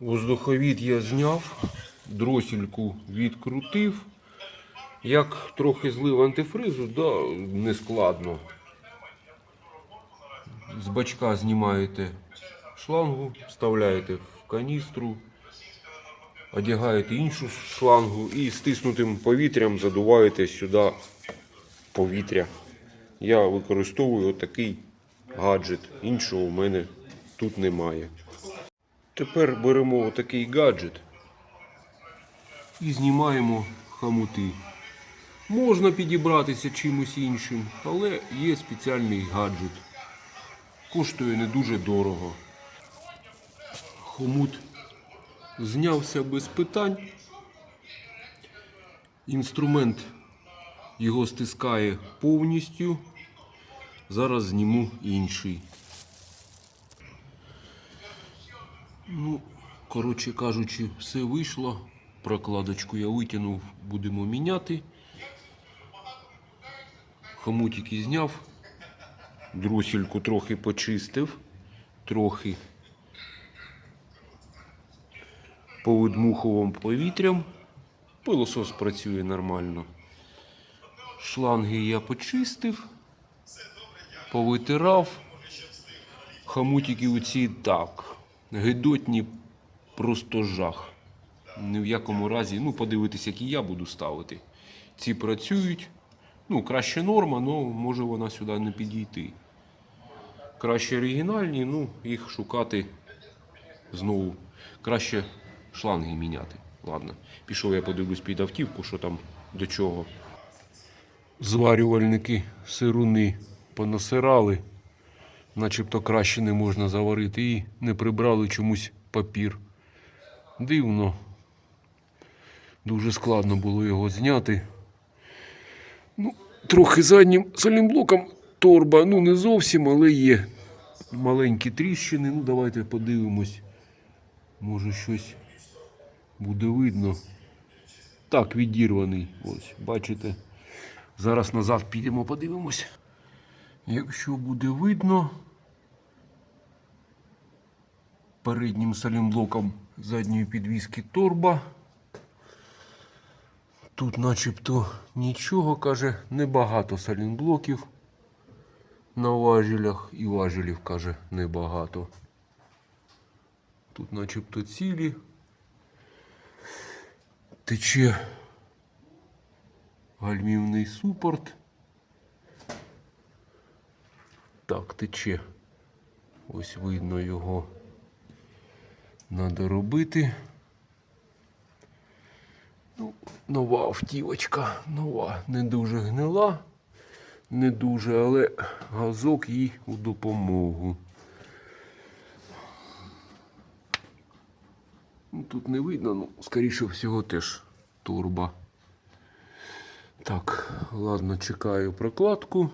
Воздуховід я зняв, дросільку відкрутив. Як трохи злив антифризу, да, не складно. З бачка знімаєте шлангу, вставляєте в каністру, одягаєте іншу шлангу і стиснутим повітрям задуваєте сюди повітря. Я використовую такий гаджет. Іншого в мене тут немає. Тепер беремо отакий гаджет і знімаємо хамути. Можна підібратися чимось іншим, але є спеціальний гаджет. Коштує не дуже дорого. Хомут знявся без питань. Інструмент його стискає повністю. Зараз зніму інший. Ну, коротше кажучи, все вийшло. Прокладочку я витягнув, будемо міняти. Хомутики зняв. Дросільку трохи почистив. Трохи повидмухував повітрям. Пилосос працює нормально. Шланги я почистив, повитирав. Хомутики оці так. Гидотні просто жах. Ні в якому разі, ну, подивитись, які я буду ставити. Ці працюють. Ну, краще норма, але може вона сюди не підійти. Краще оригінальні, ну, їх шукати знову. Краще шланги міняти. Ладно, пішов я подивлюсь під автівку, що там до чого. Зварювальники сируни понасирали, начебто краще не можна заварити, і не прибрали чомусь папір. Дивно. Дуже складно було його зняти. Ну, трохи заднім салімблоком торба, ну не зовсім, але є маленькі тріщини. Ну, давайте подивимось. Може щось буде видно. Так, відірваний. Ось, бачите. Зараз назад підемо, подивимось. Якщо буде видно, переднім салімблоком задньої підвіски торба. Тут начебто нічого, каже, небагато салінблоків на важелях і важелів, каже, небагато. Тут начебто цілі. Тече гальмівний супорт. Так, тече. Ось видно його. Надо робити. Ну, нова автівочка, нова, не дуже гнила, не дуже, але газок їй у допомогу. Ну, тут не видно, ну, скоріше всього, теж турба. Так, ладно, чекаю прокладку.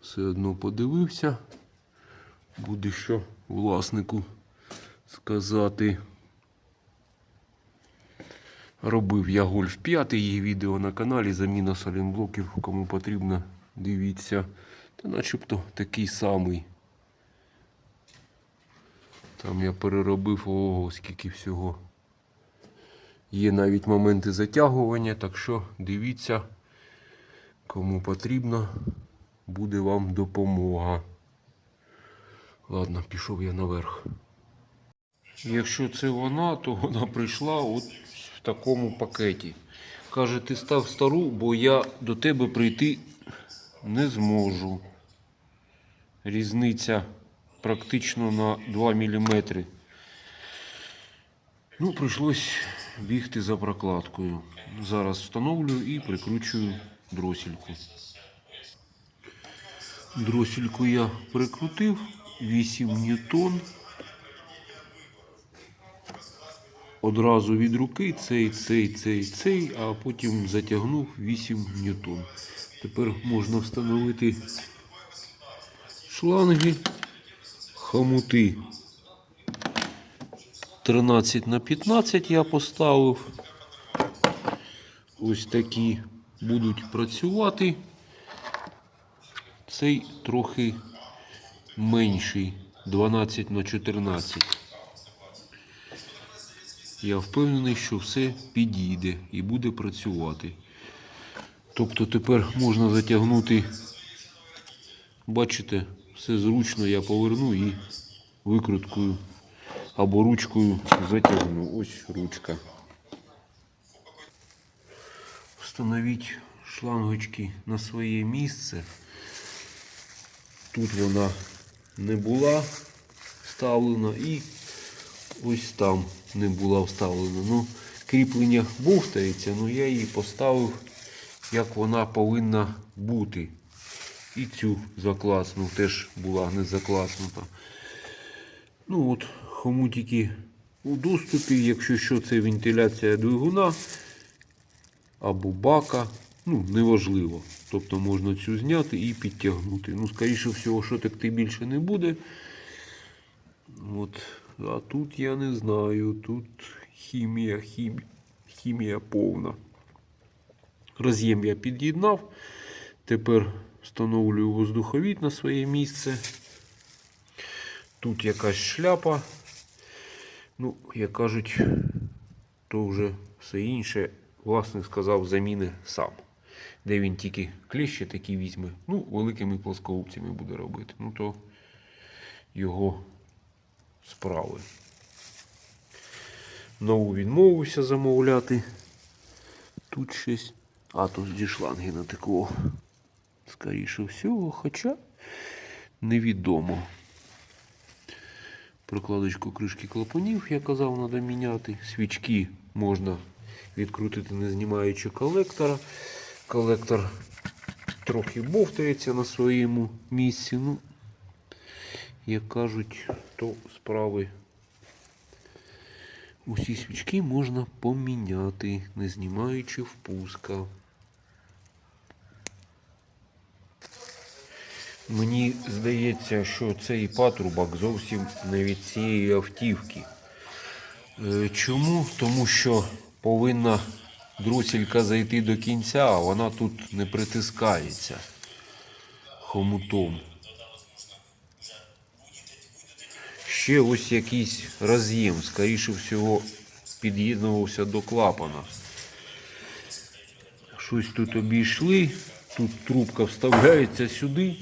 Все одно подивився. Буде що власнику сказати. Робив я гольф 5, є відео на каналі, заміна салінблоків, кому потрібно, дивіться. Та начебто такий самий. Там я переробив ого, скільки всього. Є навіть моменти затягування, так що дивіться, кому потрібно, буде вам допомога. Ладно, пішов я наверх. Якщо це вона, то вона прийшла от в такому пакеті. Каже, ти став стару, бо я до тебе прийти не зможу. Різниця практично на 2 мм. Ну, прийшлось бігти за прокладкою. Зараз встановлю і прикручую дросільку. Дросільку я прикрутив 8 ньютон. Одразу від руки цей, цей, цей, цей, а потім затягнув 8 ньютон. Тепер можна встановити шланги, хомути 13 на 15 я поставив. Ось такі будуть працювати. Цей трохи менший 12 на 14. Я впевнений, що все підійде і буде працювати. Тобто тепер можна затягнути, бачите, все зручно, я поверну і викруткою або ручкою затягну. Ось ручка. Встановіть шлангочки на своє місце. Тут вона не була вставлена і ось там не була вставлена. Ну, кріплення бовтається, але я її поставив, як вона повинна бути. І цю закласну теж була не закласнута. Ну от, хомутики у доступі, якщо що, це вентиляція двигуна або бака. Ну, неважливо. Тобто можна цю зняти і підтягнути. Ну, скоріше всього, що текти більше не буде. От. А тут я не знаю. Тут хімія, хімія, хімія повна. Роз'єм я під'єднав. Тепер встановлюю воздуховід на своє місце. Тут якась шляпа. Ну, як кажуть, то вже все інше. Власник сказав, заміни сам. Де він тільки кліщі такі візьме. Ну, великими плоскогубцями буде робити. Ну, то його справи. Нову відмовився замовляти. Тут щось. А, тут зі шланги натекло. Скоріше всього, хоча невідомо. Прокладочку кришки клапанів, я казав, треба міняти. Свічки можна відкрутити, не знімаючи колектора. Колектор трохи бовтається на своєму місці. Ну, як кажуть, то справи. Усі свічки можна поміняти, не знімаючи впуска. Мені здається, що цей патрубок зовсім не від цієї автівки. Е, Чому? Тому що повинна дросілька зайти до кінця, а вона тут не притискається хомутом. Ще ось якийсь роз'єм, скоріше всього, під'єднувався до клапана. Щось тут обійшли, тут трубка вставляється сюди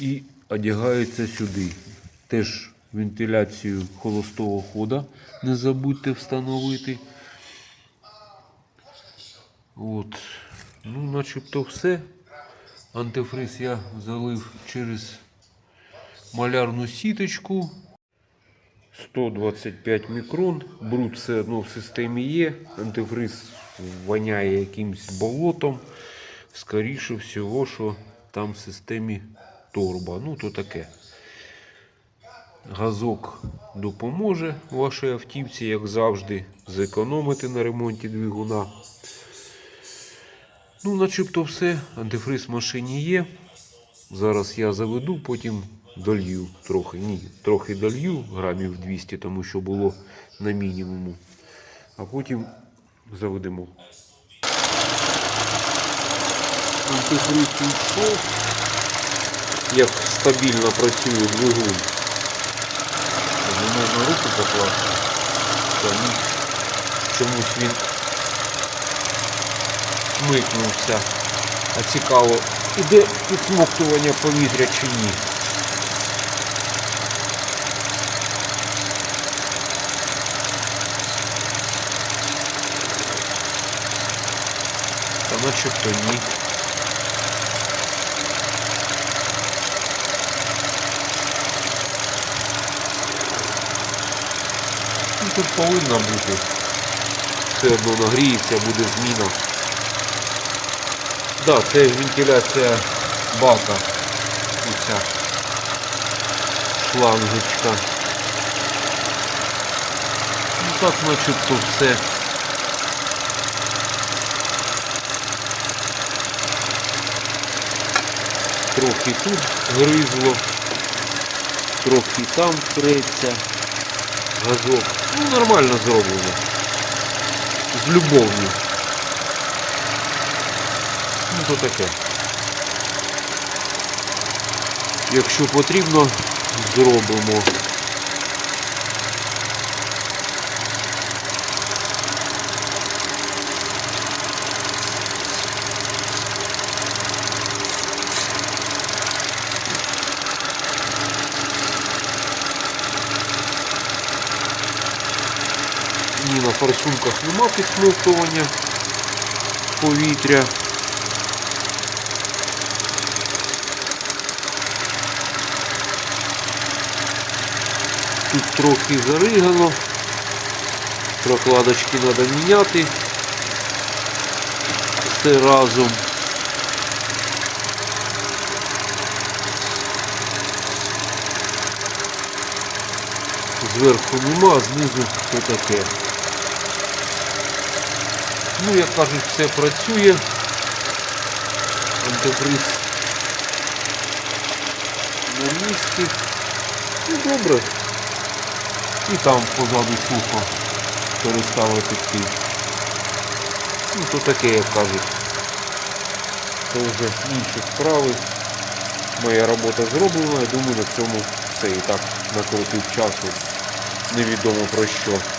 і одягається сюди. Теж вентиляцію холостого хода не забудьте встановити. От. Ну, начебто все. Антифриз я залив через малярну сіточку. 125 мікрон. Бруд все одно в системі є. Антифриз воняє якимсь болотом. Скоріше всього, що там в системі торба. Ну, то таке. Газок допоможе вашій автівці, як завжди, зекономити на ремонті двигуна. Ну, начебто все. Антифриз в машині є. Зараз я заведу, потім долью трохи. Ні, трохи долью, грамів 200, тому що було на мінімуму. А потім заведемо. Антифриз йшов. Як стабільно працює двигун. Не можна руку покласти. Тому чомусь він смикнувся. А цікаво, іде підсмоктування повітря чи ні. Та начебто ні. Ну, тут повинна бути. Все одно нагріється, буде зміна. Да, це вентиляція бака. Оця шлангочка. Ну так начебто все. Трохи тут гризло, трохи там треться газок. Ну, нормально зроблено. З любов'ю. Ну, то таке. Якщо потрібно, зробимо. Форсунках нема підсмоктування повітря. Тут трохи заригано. Прокладочки треба міняти. Все разом. Зверху нема, знизу що таке. Ну, як кажуть, все працює. Антифриз на місці. Ну добре. І там позаду сухо перестало текти. Ну то таке, як кажуть. Це вже інші справи. Моя робота зроблена, я думаю, на цьому все і так накрутив часу. Невідомо про що.